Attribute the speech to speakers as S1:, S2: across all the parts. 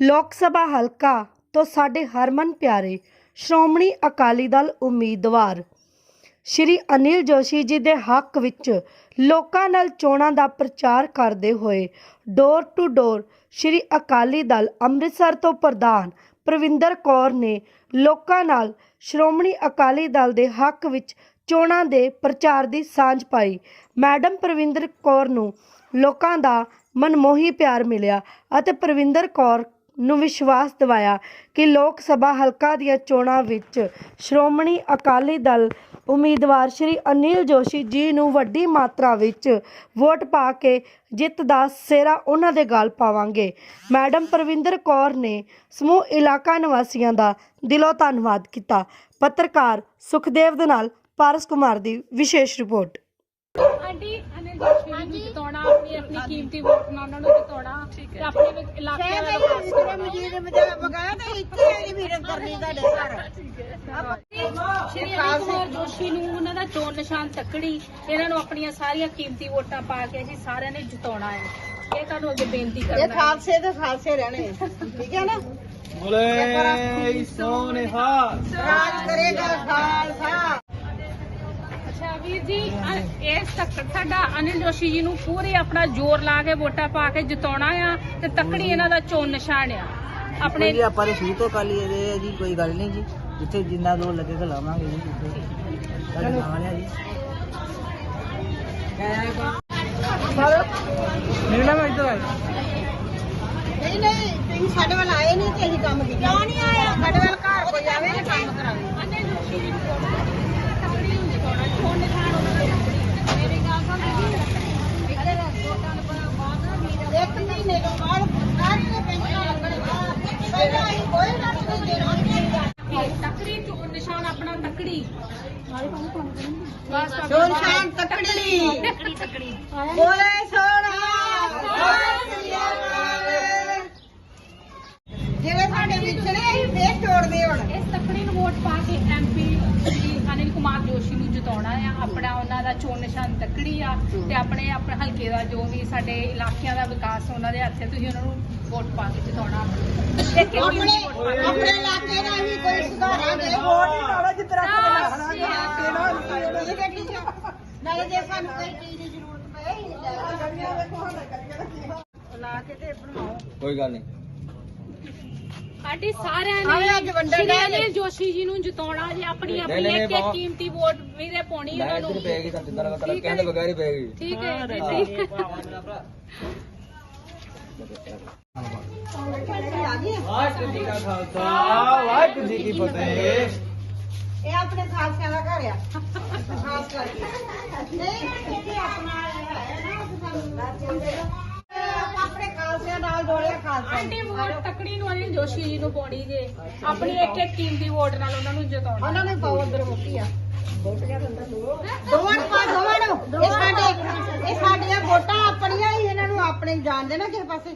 S1: ਲੋਕ ਸਭਾ ਹਲਕਾ ਤੋਂ ਸਾਡੇ ਹਰਮਨ ਪਿਆਰੇ ਸ਼੍ਰੋਮਣੀ ਅਕਾਲੀ ਦਲ ਉਮੀਦਵਾਰ ਸ਼੍ਰੀ ਅਨਿਲ ਜੋਸ਼ੀ ਜੀ ਦੇ ਹੱਕ ਵਿੱਚ ਲੋਕਾਂ ਨਾਲ ਚੋਣਾਂ ਦਾ ਪ੍ਰਚਾਰ ਕਰਦੇ ਹੋਏ door to door Shri Akali Dal Amritsar ਤੋਂ ਪ੍ਰਧਾਨ ਪ੍ਰਵਿੰਦਰ ਕੌਰ ਨੇ ਲੋਕਾਂ ਨਾਲ ਸ਼੍ਰੋਮਣੀ ਅਕਾਲੀ ਦਲ ਦੇ ਹੱਕ ਵਿੱਚ ਚੋਣਾਂ ਦੇ ਪ੍ਰਚਾਰ ਦੀ ਸਾਂਝ ਪਾਈ। ਮੈਡਮ ਪ੍ਰਵਿੰਦਰ ਕੌਰ ਨੂੰ ਲੋਕਾਂ ਦਾ ਮਨਮੋਹੀ ਪਿਆਰ ਮਿਲਿਆ ਅਤੇ ਪ੍ਰਵਿੰਦਰ ਕੌਰ ਨੂੰ ਵਿਸ਼ਵਾਸ ਦਿਵਾਇਆ ਕਿ ਲੋਕ ਸਭਾ ਹਲਕਾ ਦੀਆਂ ਚੋਣਾਂ ਵਿੱਚ ਸ਼੍ਰੋਮਣੀ ਅਕਾਲੀ ਦਲ ਉਮੀਦਵਾਰ ਸ਼੍ਰੀ ਅਨਿਲ ਜੋਸ਼ੀ ਜੀ ਨੂੰ ਵੱਡੀ ਮਾਤਰਾ ਵਿੱਚ ਵੋਟ ਪਾ ਕੇ ਜਿੱਤ ਦਾ ਸਿਹਰਾ ਉਹਨਾਂ ਦੇ ਗਾਲ ਪਾਵਾਂਗੇ। ਮੈਡਮ ਪ੍ਰਵਿੰਦਰ ਕੌਰ ਨੇ ਸਮੂਹ ਇਲਾਕਾ ਨਿਵਾਸੀਆਂ ਦਾ ਦਿਲੋਂ ਧੰਨਵਾਦ ਕੀਤਾ। ਪੱਤਰਕਾਰ ਸੁਖਦੇਵ ਦੇ ਨਾਲ ਪਾਰਸ ਕੁਮਾਰ ਦੀ ਵਿਸ਼ੇਸ਼ ਰਿਪੋਰਟ।
S2: ਆਂਟੀ ਅਨਿਲ ਜੋਸ਼ੀ ਨੂੰ ਜਿਤਾਉਣਾ ਆਪਣੀ ਆਪਣੀ ਕੀਮਤੀ ਵੋਟ ਨਾਲ ਉਹਨਾਂ ਨੂੰ ਜਿਤਾਉਣਾ ਤੇ ਆਪਣੇ ਵਿੱਚ ਇਲਾਕੇ ਦਾ ਵਿਕਾਸ ਕਰਨਾ ਸ਼੍ਰੀ ਅਨਿਲ ਕੁਮਾਰ ਜੋਸ਼ੀ ਨੂੰ ਉਹਨਾਂ ਦਾ ਚੋਣ ਨਿਸ਼ਾਨ ਤੱਕੜੀ ਇਹਨਾਂ ਨੂੰ ਆਪਣੀਆਂ ਸਾਰੀਆਂ ਕੀਮਤੀ ਵੋਟਾਂ ਪਾ ਕੇ ਅਸੀਂ ਸਾਰਿਆਂ ਨੇ ਜਿਤਾਉਣਾ ਹੈ। ਇਹ ਤੁਹਾਨੂੰ ਅੱਗੇ ਬੇਨਤੀ ਕਰਨਾ ਹੈ।
S3: ਖਾਲਸੇ ਦੇ ਖਾਲਸੇ ਰਹਿਣੇ। ਠੀਕ ਹੈ ਨਾ?
S4: ਬੋਲੇ ਸੋਨੇਹਾ
S3: ਰਾਜ
S2: ਵੀਰ ਜੀ ਅ- ਇਸ ਤੱਕ ਸਾਡਾ ਅਨਿਲ ਜੋਸ਼ੀ ਜੀ ਨੂੰ ਪੂਰੇ ਆਪਣਾ ਜ਼ੋਰ ਲਾ ਕੇ ਵੋਟਾਂ ਪਾ ਕੇ ਜਿਤਾਉਣਾ ਆ ਤੇ ਤੱਕੜੀ ਇਹਨਾਂ ਦਾ ਚੋਣ ਨਿਸ਼ਾਨ ਆ। ਆਪਣੇ
S5: ਜੀ ਆਪਾਂ ਦੇ ਸ਼ੁਰੂ ਤੋਂ ਕਾਲੀ ਰਹੇ ਆ ਜੀ ਕੋਈ ਗੱਲ ਨਹੀਂ ਜੀ। ਜਿੱਥੇ ਜਿੰਨਾ ਦੋ ਲੱਗੇਗਾ ਲਾਵਾਂਗੇ ਜੀ ਜਿੱਥੇ ਸਾਡੇ ਨਾਲ ਆ ਜੀ। ਮੇਰੇ ਨਾਮ ਇੱਧਰ ਆ।
S3: ਨਹੀਂ ਨਹੀਂ ਤੁਸੀਂ ਸਾਡੇ ਵੱਲ ਆਏ ਨਹੀਂ ਤੇ ਅਸੀਂ ਕੰਮ ਕੀਤਾ। ਕਿਉਂ ਨਹੀਂ ਆਇਆ ਸਾਡੇ ਵੱਲ ਘਰ ਕੋਈ ਆਵੇ ਤੇ ਕੰਮ ਕਰਾਵੇ।
S2: ਅਨਿਲ ਜੋਸ਼ੀ ਜੀ ਨੂੰ ਤੱਕੜੀ ਨੂੰ ਜਿਤਾਉਣਾ ਚੋਣ ਨਿਸ਼ਾਨ ਉਹਨਾਂ ਦੇ ਤੱਕੜੀ ਮੇਰੀ ਗੱਲ ਸੁਣ ਅਰੇ ਵੋਟਾਂ ਨੂੰ ਬਾਅਦ ਨਾ ਵੀਰ
S3: ਇੱਕ ਮਹੀਨੇ ਤੋਂ ਬਾਅਦ ਸਾਰੇ ਪੈਨਸ਼ਨ ਲੱਗਣਗਾ ਪਹਿਲਾਂ ਅਸੀਂ ਕੋਈ ਨਾ ਨਹੀਂ ਦੇਣਾ
S2: ਤੱਕੜੀ ਨਿਸ਼ਾਨ ਆਪਣਾ ਤੱਕੜੀ। ਬਸ
S3: ਚੋਣ ਸ਼ਾਨ ਤਕੜੀ।
S2: ਤੱਕੜੀ ਤੱਕੜੀ।
S3: ਬੋਲੇ ਸੋਣਾ ਜਿਵੇਂ ਸਾਡੇ ਵਿਛੜੇ ਅਸੀਂ ਫੇਰ ਜੋੜਦੇ ਹੁਣ
S2: ਇਸ ਤੱਕੜੀ ਨੂੰ ਵੋਟ ਪਾ ਕੇ ਐਮਪੀ ਸ਼੍ਰੀ ਜੋਸ਼ੀ ਨੂੰ ਜਿਤਾਉਣਾ ਆ ਆਪਣਾ ਉਹਨਾਂ ਦਾ ਚੋਣ ਨਿਸ਼ਾਨ ਤੱਕੜੀ ਆ ਤੇ ਆਪਣੇ ਆਪਣੇ ਹਲਕੇ ਦਾ ਜੋ ਵੀ ਸਾਡੇ ਇਲਾਕਿਆਂ ਦਾ ਵਿਕਾਸ ਉਹਨਾਂ ਦੇ ਹੱਥ ਹੈ ਤੁਸੀਂ ਉਹਨਾਂ ਨੂੰ ਵੋਟ ਪਾ ਕੇ ਜਿਤਾਉਣਾ। ਇੱਕ ਇੱਕ
S3: ਆਪਣੇ
S2: ਦੀ ਵੋਟ ਪਾ ਕੇ
S3: ਆਪਣੇ ਇਲਾਕੇ ਦਾ ਅਸੀਂ ਕੋਈ ਸੁਧਾਰਾਂਗੇ ਵੋਟ ਹੀ ਲਾਉਣਾ ਜਿਸ ਤਰ੍ਹਾਂ ਠੀਕ ਹੈ ਠੀਕ ਹੈ ਨਾਲੇ ਜੇ ਸਾਨੂੰ ਕੋਈ ਚੀਜ਼ ਦੀ ਜ਼ਰੂਰਤ ਪਏ ਲਾ ਕੇ ਤੇ ਬਣਾਓ
S4: ਕੋਈ ਗੱਲ ਨਹੀਂ।
S2: ਸਾਡੀ ਸਾਰਿਆਂ ਨੇ
S3: ਅੱਜ ਵੰਡਣ
S2: ਸ਼੍ਰੀ
S3: ਡਏ
S2: ਅਨਿਲ
S3: ਨੇ।
S2: ਜੋਸ਼ੀ ਜੀ ਨੂੰ ਜਿਤਾਉਣਾ ਜੇ ਆਪਣੀ ਆਪਣੀ ਇੱਕ। ਇੱਕ ਕੀਮਤੀ ਵੋਟ ਵੀਰੇ ਪਾਉਣੀ ਉਹਨਾਂ ਨੂੰ
S4: ਪੈਗੀ ਤਾਂ ਜਿੰਦਾ
S2: ਠੀਕ ਹੈ।
S4: ਕਹਿੰਦੇ ਬਗੈਰ ਹੀ ਪੈਗੀ
S2: ਠੀਕ ਹੈ ਜੀ, ਠੀਕ ਹੈ
S4: ਵਾਹਿਗੁਰੂ ਜੀ ਕਾ ਖਾਲਸਾ ਵਾਹਿਗੁਰੂ ਜੀ ਕੀ ਫਤਿਹ
S3: ਇਹ ਆਪਣੇ ਖਾਲਸਿਆਂ ਦਾ ਘਰ ਆ ਖਾਸ ਕਰਕੇ ਨਹੀਂ ਕਿਤੇ ਆਪਣਾ ਇਹ ਹੈ ਨਾ ਸਾਨੂੰ ਖਾਲਸਿਆਂ ਨਾਲ ਜੋੜਿਆ ਖਾਲਸਾ।
S2: ਆਂਟੀ ਵੋਟ ਤਕੜੀ ਨੂੰ ਅਨਿਲ ਜੋਸ਼ੀ ਜੀ ਨੂੰ ਪਾਉਣੀ ਜੇ। ਆਪਣੀ ਇੱਕ ਇੱਕ ਕੀਮਤੀ ਵੋਟ ਨਾਲ ਉਹਨਾਂ ਨੂੰ ਜਿਤਾਉਣਾ।
S3: ਉਹਨਾਂ ਨੂੰ ਪਾਓ ਅੰਦਰ ਮੁੱਕੀ ਆ। ਦੋਵਾਂ ਨੂੰ ਪਾ ਦੋਵਾਂ ਨੂੰ ਇਹ ਸਾਡੇ ਇਹ ਸਾਡੀਆਂ ਵੋਟਾਂ ਆਪਣੀਆਂ ਹੀ ਇਹਨਾਂ ਨੂੰ ਆਪਣੇ ਜਾਣਦੇ ਨਾ ਕਿਸੇ ਪਾਸੇ।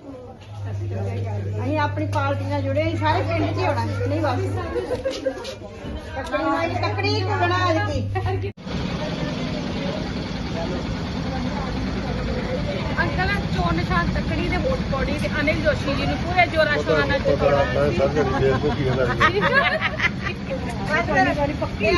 S3: ਅਸੀਂ ਆਪਣੀ ਪਾਰਟੀ ਨਾਲ ਜੁੜੇ ਅਸੀਂ ਸਾਰੇ ਪਿੰਡ 'ਚ ਹੀ ਹੋਣਾ। ਨਹੀਂ ਬਸ। ਤਕੜੀ ਨਾਲ ਤਕੜੀ ਕੁੱਟਣਾ ਅੱਜ ਕੀ
S2: ਚੋਣ ਨਿਸ਼ਾਨ ਤਕੜੀ ਦੇ ਵੋਟ ਪਾਉਣੀ ਤੇ ਅਨਿਲ ਜੋਸ਼ੀ ਜੀ ਨੂੰ ਪੂਰੇ ਜੋਰਾ ਸ਼ੋਰਾਂ ਨਾਲ ਜਿਤਾਉਣਾ।
S3: ਇਹ